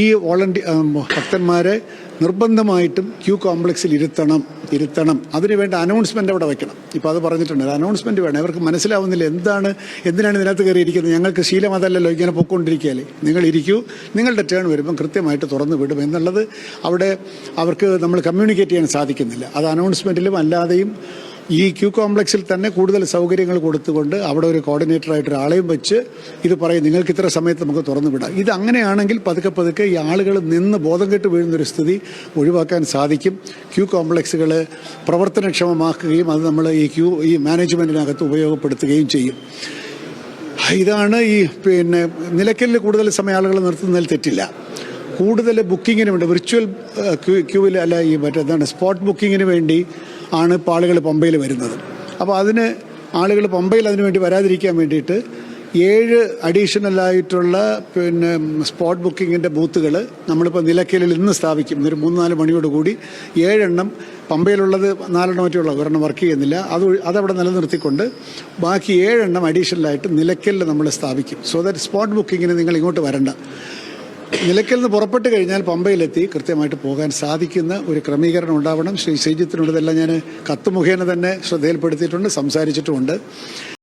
ഈ വോളണ്ടിയർ ഭക്തന്മാരെ നിർബന്ധമായിട്ടും ക്യൂ കോംപ്ലക്സിൽ ഇരുത്തണം ഇരുത്തണം. അതിനുവേണ്ട അനൗൺസ്മെന്റ് അവിടെ വെക്കണം. ഇപ്പോൾ അത് പറഞ്ഞിട്ടുണ്ട്. അനൗൺസ്മെന്റ് വേണം. അവർക്ക് മനസ്സിലാവുന്നില്ല എന്താണ് എന്തിനാണ് ഇതിനകത്ത് കയറിയിരിക്കുന്നത്? ഞങ്ങൾക്ക് ശീലം അതല്ലല്ലോ ഇങ്ങനെ പൊക്കൊണ്ടിരിക്കുകയല്ലേ നിങ്ങൾ ഇരിക്കൂ. നിങ്ങളുടെ ടേൺ വരുമ്പം കൃത്യമായിട്ട് തുറന്നു വിടും എന്നുള്ളത് അവിടെ അവർക്ക് നമ്മൾ കമ്മ്യൂണിക്കേറ്റ് ചെയ്യാൻ സാധിക്കുന്നില്ല. അത് അനൗൺസ്മെന്റിലും അല്ലാതെയും ഈ ക്യൂ കോംപ്ലക്സിൽ തന്നെ കൂടുതൽ സൗകര്യങ്ങൾ കൊടുത്തുകൊണ്ട് അവിടെ ഒരു കോർഡിനേറ്ററായിട്ട് ഒരാളെയും വെച്ച് ഇത് പറയും നിങ്ങൾക്ക് ഇത്ര സമയത്ത് നമുക്ക് തുറന്നു വിടാം ഇത് അങ്ങനെയാണെങ്കിൽ പതുക്കെ പതുക്കെ ഈ ആളുകൾ നിന്ന് ബോധം കെട്ട് വീഴുന്നൊരു സ്ഥിതി ഒഴിവാക്കാൻ സാധിക്കും. ക്യൂ കോംപ്ലക്സുകൾ പ്രവർത്തനക്ഷമമാക്കുകയും അത് നമ്മൾ ഈ ക്യൂ ഈ മാനേജ്മെന്റിനകത്ത് ഉപയോഗപ്പെടുത്തുകയും ചെയ്യും. ഇതാണ് ഈ പിന്നെ നിലയ്ക്കലിൽ കൂടുതൽ സമയം ആളുകൾ നിർത്തുന്നതിൽ തെറ്റില്ല. കൂടുതൽ ബുക്കിങ്ങിന് വേണ്ടി വിർച്വൽ ക്യൂവിൽ അല്ല ഈ മറ്റേതാണ് സ്പോട്ട് ബുക്കിങ്ങിന് വേണ്ടി ആണ് ഇപ്പോൾ ആളുകൾ പമ്പയിൽ വരുന്നത്. അപ്പോൾ അതിന് ആളുകൾ പമ്പയിൽ അതിനു വേണ്ടി വരാതിരിക്കാൻ വേണ്ടിയിട്ട് ഏഴ് അഡീഷണൽ ആയിട്ടുള്ള പിന്നെ സ്പോട്ട് ബുക്കിങ്ങിന്റെ ബൂത്തുകൾ നമ്മളിപ്പോൾ നിലയ്ക്കലിൽ ഇന്ന് സ്ഥാപിക്കും. ഒരു മൂന്ന് നാല് മണിയോട് കൂടി ഏഴെണ്ണം പമ്പയിലുള്ളത് നാലെണ്ണം മറ്റുള്ള ഒരെണ്ണം വർക്ക് ചെയ്യുന്നില്ല. അത് അതവിടെ നിലനിർത്തിക്കൊണ്ട് ബാക്കി ഏഴെണ്ണം അഡീഷണലായിട്ട് നിലയ്ക്കലിൽ നമ്മൾ സ്ഥാപിക്കും. സോ ദാറ്റ് സ്പോട്ട് ബുക്കിങ്ങിന് നിങ്ങൾ ഇങ്ങോട്ട് വരണ്ട. നിലയ്ക്കൽ നിന്ന് പുറപ്പെട്ട് കഴിഞ്ഞാൽ പമ്പയിലെത്തി കൃത്യമായിട്ട് പോകാൻ സാധിക്കുന്ന ഒരു ക്രമീകരണം ഉണ്ടാവണം. ശ്രീ ശ്രീജിത്തിനുള്ളതെല്ലാം ഞാൻ കത്ത് മുഖേന തന്നെ ശ്രദ്ധയിൽപ്പെടുത്തിയിട്ടുണ്ട് സംസാരിച്ചിട്ടുമുണ്ട്.